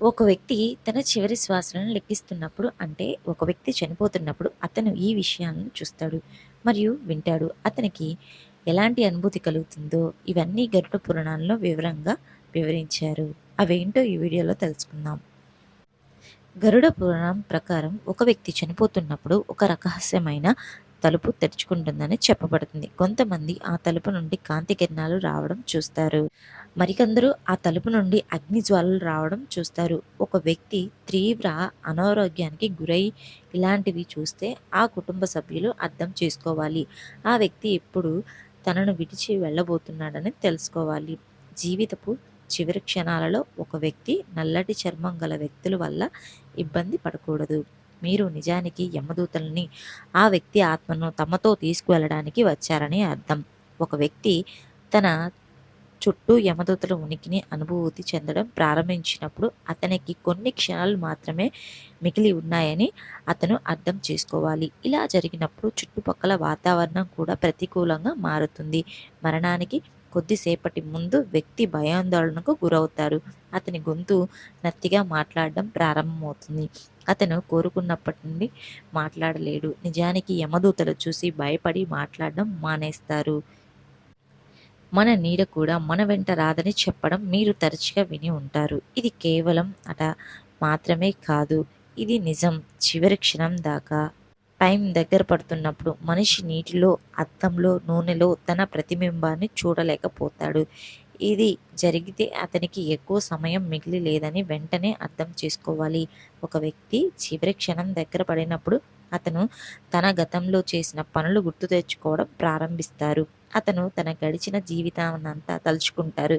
ఒక వ్యక్తి తన చివరి శ్వాసలను లెక్కిస్తున్నప్పుడు అంటే ఒక వ్యక్తి చనిపోతున్నప్పుడు అతను ఈ విషయాలను చూస్తాడు మరియు వింటాడు. అతనికి ఎలాంటి అనుభూతి కలుగుతుందో ఇవన్నీ గరుడ పురాణాల్లో వివరంగా వివరించారు. అవేంటో ఈ వీడియోలో తెలుసుకుందాం. గరుడ పురాణం ప్రకారం ఒక వ్యక్తి చనిపోతున్నప్పుడు ఒక రహస్యమైన తలుపు తెరుచుకుంటుందని చెప్పబడుతుంది. కొంతమంది ఆ తలుపు నుండి కాంతి కిరణాలు రావడం చూస్తారు. మరికొందరు ఆ తలుపు నుండి అగ్ని జ్వాలలు రావడం చూస్తారు. ఒక వ్యక్తి తీవ్ర అనారోగ్యానికి గురై ఇలాంటివి చూస్తే ఆ కుటుంబ సభ్యులు అర్థం చేసుకోవాలి. ఆ వ్యక్తి ఇప్పుడు తనను విడిచి వెళ్ళబోతున్నాడని తెలుసుకోవాలి. జీవితపు చివరి క్షణాలలో ఒక వ్యక్తి నల్లటి చర్మం గల వ్యక్తుల వల్ల ఇబ్బంది పడకూడదు. మీరు నిజానికి యమదూతల్ని ఆ వ్యక్తి ఆత్మను తమతో తీసుకువెళ్ళడానికి వచ్చారని అర్థం. ఒక వ్యక్తి తన చుట్టూ యమదూతల ఉనికిని అనుభూతి చెందడం ప్రారంభించినప్పుడు అతనికి కొన్ని క్షణాలు మాత్రమే మిగిలి ఉన్నాయని అతను అర్థం చేసుకోవాలి. ఇలా జరిగినప్పుడు చుట్టుపక్కల వాతావరణం కూడా ప్రతికూలంగా మారుతుంది. మరణానికి కొద్దిసేపటి ముందు వ్యక్తి భయాందోళనకు గురవుతారు. అతని గొంతు నత్తిగా మాట్లాడడం ప్రారంభమవుతుంది. అతను కోరుకున్నప్పటి నుండి మాట్లాడలేడు. నిజానికి యమదూతలు చూసి భయపడి మాట్లాడడం మానేస్తారు. మన నీడ కూడా మన వెంట రాదని చెప్పడం మీరు తరచుగా విని ఉంటారు. ఇది కేవలం అట మాత్రమే కాదు. ఇది నిజం. చివరి క్షణం దాకా టైం దగ్గర పడుతున్నప్పుడు మనిషి నీటిలో అద్దంలో నూనెలో తన ప్రతిబింబాన్ని చూడలేకపోతాడు. ఇది జరిగితే అతనికి ఎక్కువ సమయం మిగిలి లేదని వెంటనే అర్థం చేసుకోవాలి. ఒక వ్యక్తి చివరి క్షణం దగ్గర పడినప్పుడు అతను తన గతంలో చేసిన పనులు గుర్తు తెచ్చుకోవడం ప్రారంభిస్తారు. అతను తన గడిచిన జీవితాన్నంతా తలుచుకుంటారు.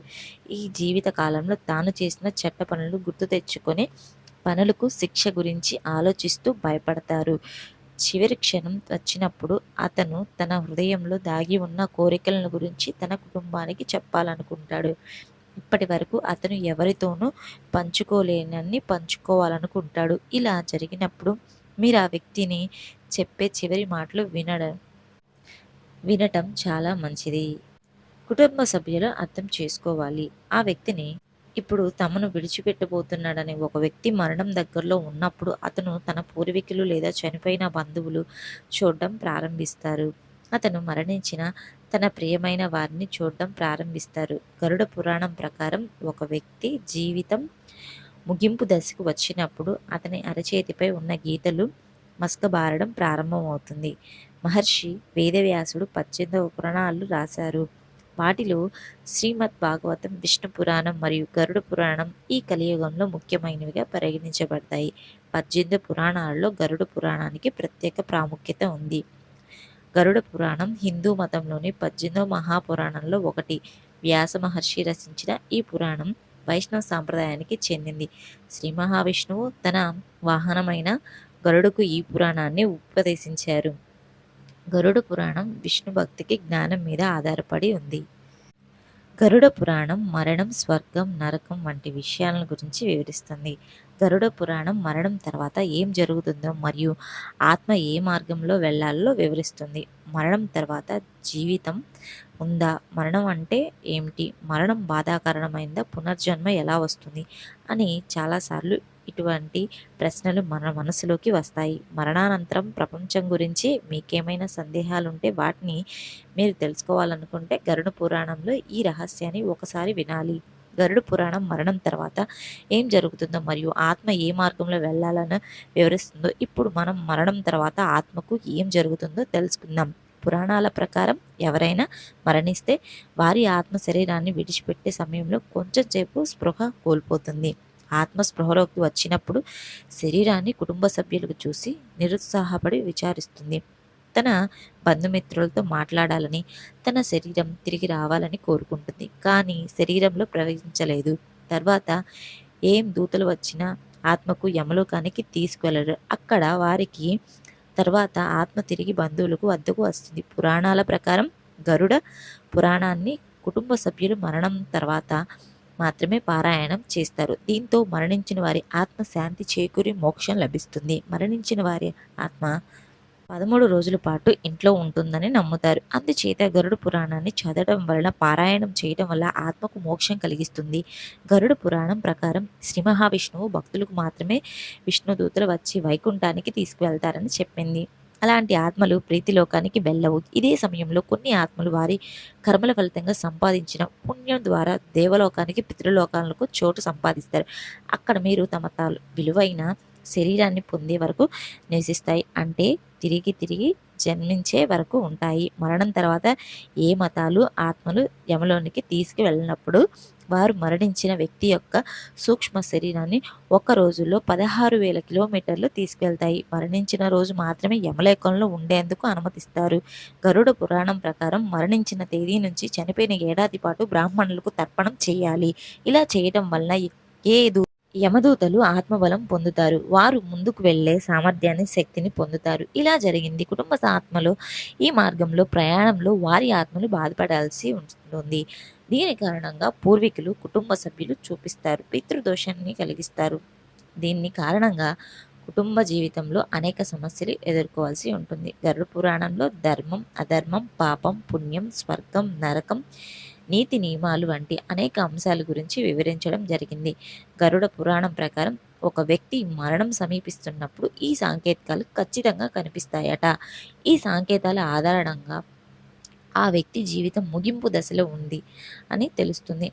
ఈ జీవిత కాలంలో తాను చేసిన చెడ్డ పనులు గుర్తు తెచ్చుకొని పనులకు శిక్ష గురించి ఆలోచిస్తూ భయపడతారు. చివరి క్షణం వచ్చినప్పుడు అతను తన హృదయంలో దాగి ఉన్న కోరికలను గురించి తన కుటుంబానికి చెప్పాలనుకుంటాడు. ఇప్పటి వరకు అతను ఎవరితోనూ పంచుకోలేనన్ని పంచుకోవాలనుకుంటాడు. ఇలా జరిగినప్పుడు మీరు ఆ వ్యక్తిని చెప్పే చివరి మాటలు వినడం వినటం చాలా మంచిది. కుటుంబ సభ్యులు అర్థం చేసుకోవాలి. ఆ వ్యక్తిని ఇప్పుడు తమను విడిచిపెట్టబోతున్నాడని ఒక వ్యక్తి మరణం దగ్గరలో ఉన్నప్పుడు అతను తన పూర్వీకులు లేదా చనిపోయిన బంధువులు చూడడం ప్రారంభిస్తారు. అతను మరణించిన తన ప్రియమైన వారిని చూడడం ప్రారంభిస్తారు. గరుడ పురాణం ప్రకారం ఒక వ్యక్తి జీవితం ముగింపు దశకు వచ్చినప్పుడు అతని అరచేతిపై ఉన్న గీతలు మసకబారడం ప్రారంభమవుతుంది. మహర్షి వేదవ్యాసుడు పద్దెనిమిదవ పురాణాలు రాశారు. వాటిలో శ్రీమద్ భాగవతం విష్ణు పురాణం మరియు గరుడ పురాణం ఈ కలియుగంలో ముఖ్యమైనవిగా పరిగణించబడతాయి. పద్దెనిమిది పురాణాలలో గరుడ పురాణానికి ప్రత్యేక ప్రాముఖ్యత ఉంది. గరుడ పురాణం హిందూ మతంలోని పద్దెనిమిదవ మహాపురాణంలో ఒకటి. వ్యాస మహర్షి రచించిన ఈ పురాణం వైష్ణవ సాంప్రదాయానికి చెందింది. శ్రీ మహావిష్ణువు తన వాహనమైన గరుడుకు ఈ పురాణాన్ని ఉపదేశించారు. గరుడ పురాణం విష్ణు భక్తికి జ్ఞానం మీద ఆధారపడి ఉంది. గరుడ పురాణం మరణం స్వర్గం నరకం వంటి విషయాలను గురించి వివరిస్తుంది. గరుడ పురాణం మరణం తర్వాత ఏం జరుగుతుందో మరియు ఆత్మ ఏ మార్గంలో వెళ్ళాలో వివరిస్తుంది. మరణం తర్వాత జీవితం ఉందా? మరణం అంటే ఏమిటి? మరణం బాధాకరణమైందా? పునర్జన్మ ఎలా వస్తుంది? అని చాలాసార్లు ఇటువంటి ప్రశ్నలు మన మనసులోకి వస్తాయి. మరణానంతరం ప్రపంచం గురించి మీకేమైనా సందేహాలుంటే వాటిని మీరు తెలుసుకోవాలనుకుంటే గరుడ పురాణంలో ఈ రహస్యాన్ని ఒకసారి వినాలి. గరుడ పురాణం మరణం తర్వాత ఏం జరుగుతుందో మరియు ఆత్మ ఏ మార్గంలో వెళ్ళాలని వివరిస్తుందో ఇప్పుడు మనం మరణం తర్వాత ఆత్మకు ఏం జరుగుతుందో తెలుసుకుందాం. పురాణాల ప్రకారం ఎవరైనా మరణిస్తే వారి ఆత్మ శరీరాన్ని విడిచిపెట్టే సమయంలో కొంచెం సేపు స్పృహ కోల్పోతుంది. ఆత్మ స్పృహలోకి వచ్చినప్పుడు శరీరాన్ని కుటుంబ సభ్యులకు చూసి నిరుత్సాహపడి విచారిస్తుంది. తన బంధుమిత్రులతో మాట్లాడాలని తన శరీరం తిరిగి రావాలని కోరుకుంటుంది. కానీ శరీరంలో ప్రవేశించలేదు. తర్వాత ఏం దూతలు వచ్చినా ఆత్మకు యమలోకానికి తీసుకువెళ్ళరు అక్కడ వారికి తర్వాత ఆత్మ తిరిగి బంధువులకు వద్దకు వస్తుంది. పురాణాల ప్రకారం గరుడ పురాణాన్ని కుటుంబ సభ్యులు మరణం తర్వాత మాత్రమే పారాయణం చేస్తారు. దీంతో మరణించిన వారి ఆత్మ శాంతి చేకూరి మోక్షం లభిస్తుంది. మరణించిన వారి ఆత్మ పదమూడు రోజుల పాటు ఇంట్లో ఉంటుందని నమ్ముతారు. అందుచేత గరుడు పురాణాన్ని చదవడం వలన పారాయణం చేయడం వల్ల ఆత్మకు మోక్షం కలిగిస్తుంది. గరుడు పురాణం ప్రకారం శ్రీ మహావిష్ణువు భక్తులకు మాత్రమే విష్ణుదూతలు వచ్చి వైకుంఠానికి తీసుకువెళ్తారని చెప్పింది. అలాంటి ఆత్మలు ప్రీతిలోకానికి వెళ్ళవు. ఇదే సమయంలో కొన్ని ఆత్మలు వారి కర్మల ఫలితంగా సంపాదించిన పుణ్యం ద్వారా దేవలోకానికి పితృలోకాలకు చోటు సంపాదిస్తారు. అక్కడ మీరు తమ తాలు విలువైన శరీరాన్ని పొందే వరకు నివసిస్తాయి. అంటే తిరిగి తిరిగి జన్మించే వరకు ఉంటాయి. మరణం తర్వాత ఏ మతాలు ఆత్మలు యమలోనికి తీసుకువెళ్ళినప్పుడు వారు మరణించిన వ్యక్తి యొక్క సూక్ష్మ శరీరాన్ని ఒక రోజులో పదహారు వేల కిలోమీటర్లు తీసుకెళ్తాయి మరణించిన రోజు మాత్రమే యమలేకంలో ఉండేందుకు అనుమతిస్తారు. గరుడ పురాణం ప్రకారం మరణించిన తేదీ నుంచి చనిపోయిన ఏడాది పాటు బ్రాహ్మణులకు తర్పణం చేయాలి. ఇలా చేయడం వలన ఏ దూ యమదూతలు ఆత్మబలం పొందుతారు. వారు ముందుకు వెళ్ళే సామర్థ్యాన్ని శక్తిని పొందుతారు. ఇలా జరిగింది. కుటుంబ ఆత్మలో ఈ మార్గంలో ప్రయాణంలో వారి ఆత్మలు బాధపడాల్సి ఉంటుంది. దీని కారణంగా పూర్వీకులు కుటుంబ సభ్యులు చూపిస్తారు. పితృదోషాన్ని కలిగిస్తారు. దీన్ని కారణంగా కుటుంబ జీవితంలో అనేక సమస్యలు ఎదుర్కోవాల్సి ఉంటుంది. గరుడ పురాణంలో ధర్మం అధర్మం పాపం పుణ్యం స్వర్గం నరకం నీతి నియమాలు వంటి అనేక అంశాల గురించి వివరించడం జరిగింది. గరుడ పురాణం ప్రకారం ఒక వ్యక్తి మరణం సమీపిస్తున్నప్పుడు ఈ సాంకేతికాలు ఖచ్చితంగా కనిపిస్తాయట. ఈ సాంకేతాల ఆధారంగా ఆ వ్యక్తి జీవితం ముగింపు దశలో ఉంది అని తెలుస్తుంది.